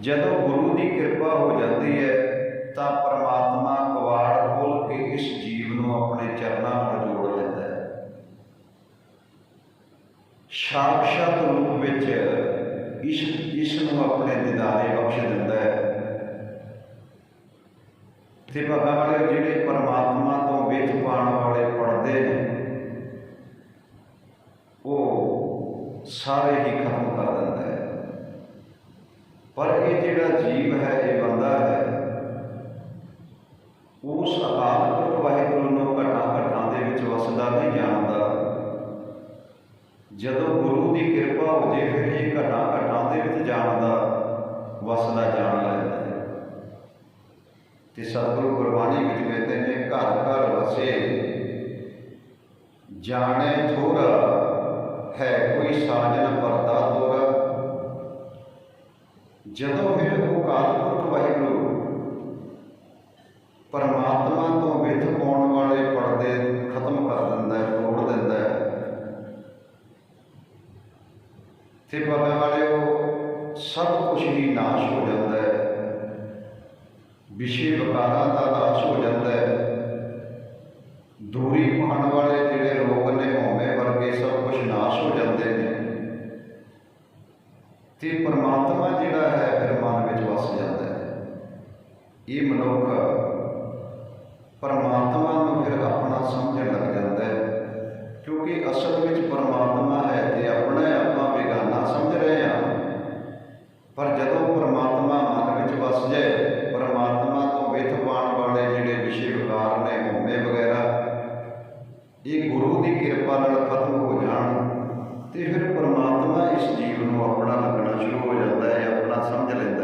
ਜਦੋਂ ਗੁਰੂ ਦੀ ਕਿਰਪਾ ਹੋ ਜਾਂਦੀ ਹੈ, ਤਾਂ ਪਰਮਾਤਮਾ ਕਵਾੜ ਖੋਲ ਕੇ ਇਸ ਜੀਵ ਨੂੰ ਆਪਣੇ ਚਰਨਾਂ ਨਾਲ ਜੋੜ ਲੈਂਦਾ ਹੈ। ਸਾਖਸ਼ਾਤ ਰੂਪ ਵਿੱਚ ਇਸ ਇਸ ਨੂੰ ਆਪਣੇ ਦਿਦਾਰੇ ਬਖਸ਼ ਦਿੰਦਾ ਹੈ। ਤੇ ਬਾਬਾ ਵਾਲੇ ਜਿਹੜੇ ਪਰਮਾਤਮਾ ਤੋਂ ਵਿੱਚ ਪਾਣ ਵਾਲੇ ਪੜਦੇ ਨੇ, ਉਹ ਸਾਰੇ ਹੀ ਖਤਮ ਕਰ ਦਿੰਦਾ ਹੈ। ਪਰ ਇਹ ਜਿਹੜਾ ਜੀਵ ਹੈ, ਇਹ ਬੰਦਾ ਹੈ, ਉਸ ਅਕਾਲ ਪੁਰਖ ਵਾਹਿਗੁਰੂ ਨੂੰ ਘਟਾ ਘਟਾਂ ਦੇ ਵਿੱਚ ਵਸਦਾ ਨਹੀਂ ਜਾਣਦਾ। ਜਦੋਂ ਗੁਰੂ ਦੀ ਕਿਰਪਾ ਹੋ ਜੇ, ਫਿਰ ਇਹ ਘਟਾ ਘਟਾਂ ਦੇ ਵਿੱਚ ਜਾਣਦਾ, ਵਸਦਾ ਜਾਣ ਲੈਂਦਾ ਹੈ। ਤੇ ਸਤਿਗੁਰੂ ਗੁਰਬਾਣੀ ਵਿੱਚ ਕਹਿੰਦੇ ਨੇ, ਘਰ ਘਰ ਵਸੇ, ਜਾਣੇ ਥੋਰ ਹੈ, ਕੋਈ ਸਾਜਨ ਪਰਦਾ ਤੋਰ ਜਦੋਂ ਫਿਰ ਉਹ ਕਾਲਪੁਰਖ ਵਾਹਿਗੁਰੂ ਪਰਮਾਤਮਾ ਤੋਂ ਵਿਥ ਪਾਉਣ ਵਾਲੇ ਪਰਦੇ ਖਤਮ ਕਰ ਦਿੰਦਾ ਹੈ ਤੋੜ ਦਿੰਦਾ ਹੈ, ਤੇ ਬਾਬਾ ਵਾਲਿਓ ਸਭ ਕੁਝ ਹੀ ਨਾਸ਼ ਹੋ ਜਾਂਦਾ ਹੈ। ਵਿਸ਼ੇ ਵਿਕਾਰਾਂ ਦਾ ਨਾਸ਼ ਹੋ ਜਾਂਦਾ ਹੈ ਦੂਰੀ ਪਾਉਣ ਵਾਲੇ ਜਿਹੜੇ ਰੋਗ ਨੇ ਹਉਮੈ ਵਰਗੇ ਸਭ ਕੁਝ ਨਾਸ਼ ਹੋ ਜਾਂਦੇ ਨੇ ਤੇ ਪਰਮਾਤਮਾ ਜਿਹੜਾ ਹੈ ਫਿਰ ਮਨ ਵਿੱਚ ਵਸ ਜਾਂਦਾ ਹੈ। ਇਹ ਮਨੁੱਖ ਪਰਮਾਤਮਾ ਨੂੰ ਫਿਰ ਆਪਣਾ ਸਮਝਣ ਲੱਗ ਜਾਂਦਾ ਹੈ, ਕਿਉਂਕਿ ਅਸਲ ਵਿੱਚ ਪਰਮਾਤਮਾ ਹੈ ਤੇ ਆਪਣੇ ਆਪਾਂ ਬੇਗਾਨਾ ਸਮਝ ਰਹੇ ਹਾਂ। ਪਰ ਜਦੋਂ ਪਰਮਾਤਮਾ ਮਨ ਵਿੱਚ ਵਸ ਜਾਏ, ਪਰਮਾਤਮਾ ਤੋਂ ਵਿਥ ਪਾਉਣ ਵਾਲੇ ਜਿਹੜੇ ਵਿਸ਼ੇ ਵਿਕਾਰ ਨੇ ਹਉਮੈ ਵਗੈਰਾ, ਇਹ ਗੁਰੂ ਦੀ ਕਿਰਪਾ ਨਾਲ ਖਤਮ ਹੋ ਜਾਣ ਤੇ ਫਿਰ ਪਰਮਾਤਮਾ ਇਸ